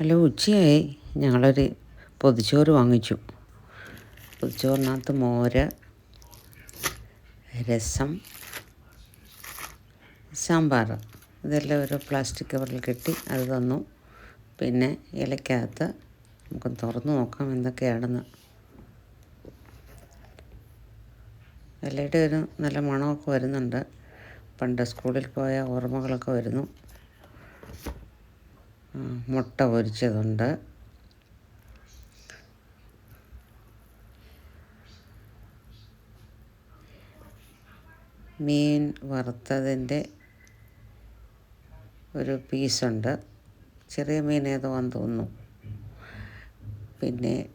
Hello ഉച്ചയായി. ഞങ്ങളൊരു പൊതിച്ചോറ് വാങ്ങിച്ചു. പൊതിച്ചോറിനകത്ത് മോര് രസം സാമ്പാർ. ഇതെല്ലാം ഒരു പ്ലാസ്റ്റിക് കവറിൽ കെട്ടി അത് തന്നു. പിന്നെ ഇലക്കകത്ത് നമുക്ക് തുറന്ന് നോക്കാം എന്തൊക്കെയാണെന്ന്. ഇലയുടെ ഒരു നല്ല മണമൊക്കെ വരുന്നുണ്ട്. പണ്ട് സ്കൂളിൽ പോയ ഓർമ്മകളൊക്കെ വരുന്നു. മുട്ട പൊരിച്ചതുണ്ട്. മീൻ വറുത്തതിന്റെ ഒരു പീസുണ്ട്. ചെറിയ മീൻ ഏതോ ആണെന്ന് തോന്നുന്നു. പിന്നെ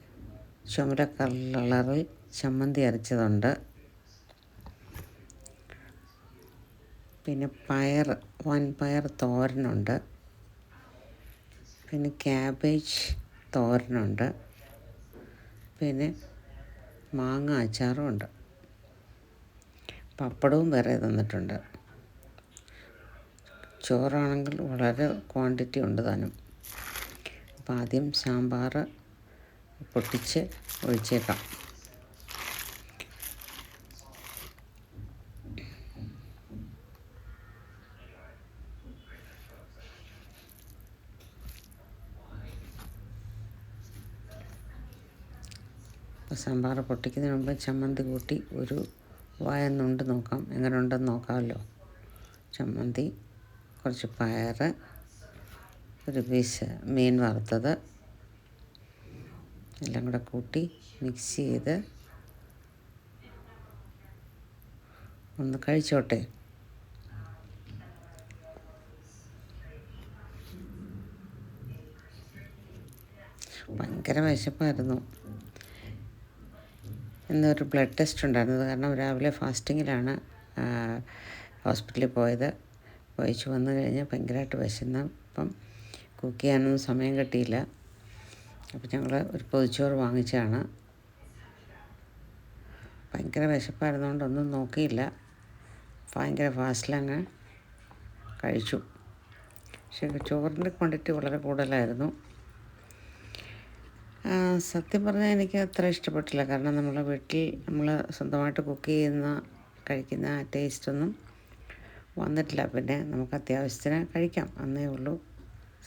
ചുമര കളറിൽ ചമ്മന്തി അരച്ചതുണ്ട്. പിന്നെ പയർ വൻപയർ തോരനുണ്ട്. പിന്നെ ക്യാബേജ് തോരനുണ്ട്. പിന്നെ മാങ്ങ അച്ചാറും ഉണ്ട്. പപ്പടവും വേറെ തന്നിട്ടുണ്ട്. ചോറാണെങ്കിൽ വളരെ ക്വാണ്ടിറ്റി ഉണ്ട് താനും. അപ്പം ആദ്യം സാമ്പാർ പൊട്ടിച്ച് ഒഴിച്ചേക്കാം. സാമ്പാർ പൊട്ടിക്കുന്നതിന് മുമ്പ് ചമ്മന്തി കൂട്ടി ഒരു വായന്നുണ്ട് നോക്കാം. എങ്ങനെ ഉണ്ടെന്ന് നോക്കാമല്ലോ. ചമ്മന്തി കുറച്ച് പയർ ഒരു പീസ് മീൻ വറുത്തത് എല്ലാം കൂടെ കൂട്ടി മിക്സ് ചെയ്ത് ഒന്ന് കഴിച്ചോട്ടെ. ഭയങ്കര വിശപ്പായിരുന്നു. ഇന്നൊരു ബ്ലഡ് ടെസ്റ്റ് ഉണ്ടായിരുന്നത് കാരണം രാവിലെ ഫാസ്റ്റിങ്ങിലാണ് ഹോസ്പിറ്റലിൽ പോയത്. പോയിച്ച് വന്നു കഴിഞ്ഞ് ഭയങ്കരമായിട്ട് വിശന്ന്. അപ്പം കുക്ക് ചെയ്യാനൊന്നും സമയം കിട്ടിയില്ല. അപ്പം ഞങ്ങൾ ഒരു പൊതിച്ചോറ് വാങ്ങിച്ചതാണ്. ഭയങ്കര വിശപ്പായിരുന്നുകൊണ്ട് ഒന്നും നോക്കിയില്ല. ഭയങ്കര ഫാസ്റ്റിലങ്ങ് കഴിച്ചു. പക്ഷേ ചോറിന്റെ ക്വാണ്ടിറ്റി വളരെ കൂടുതലായിരുന്നു. സത്യം പറഞ്ഞാൽ എനിക്ക് അത്ര ഇഷ്ടപ്പെട്ടില്ല. കാരണം നമ്മളെ വീട്ടിൽ നമ്മൾ സ്വന്തമായിട്ട് കുക്ക് ചെയ്യുന്ന കഴിക്കുന്ന ടേസ്റ്റൊന്നും വന്നിട്ടില്ല. പിന്നെ നമുക്ക് അത്യാവശ്യത്തിന് കഴിക്കാം. അന്നേ ഉള്ളൂ.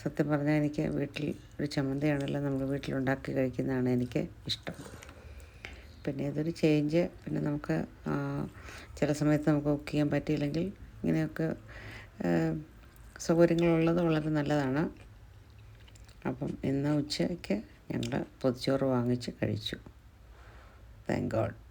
സത്യം പറഞ്ഞാൽ എനിക്ക് വീട്ടിൽ ഒരു ചമ്മന്തിയാണല്ലോ നമ്മൾ വീട്ടിലുണ്ടാക്കി കഴിക്കുന്നതാണ് എനിക്ക് ഇഷ്ടം. പിന്നെ ഇതൊരു ചേഞ്ച് പിന്നെ നമുക്ക് ചില സമയത്ത് നമുക്ക് കുക്ക് ചെയ്യാൻ പറ്റിയില്ലെങ്കിൽ ഇങ്ങനെയൊക്കെ സൗകര്യങ്ങളുള്ളത് വളരെ നല്ലതാണ്. അപ്പം ഇന്ന് ഉച്ചയ്ക്ക് ഞങ്ങൾ പൊതിച്ചോറ് വാങ്ങിച്ച് കഴിച്ചു. Thank God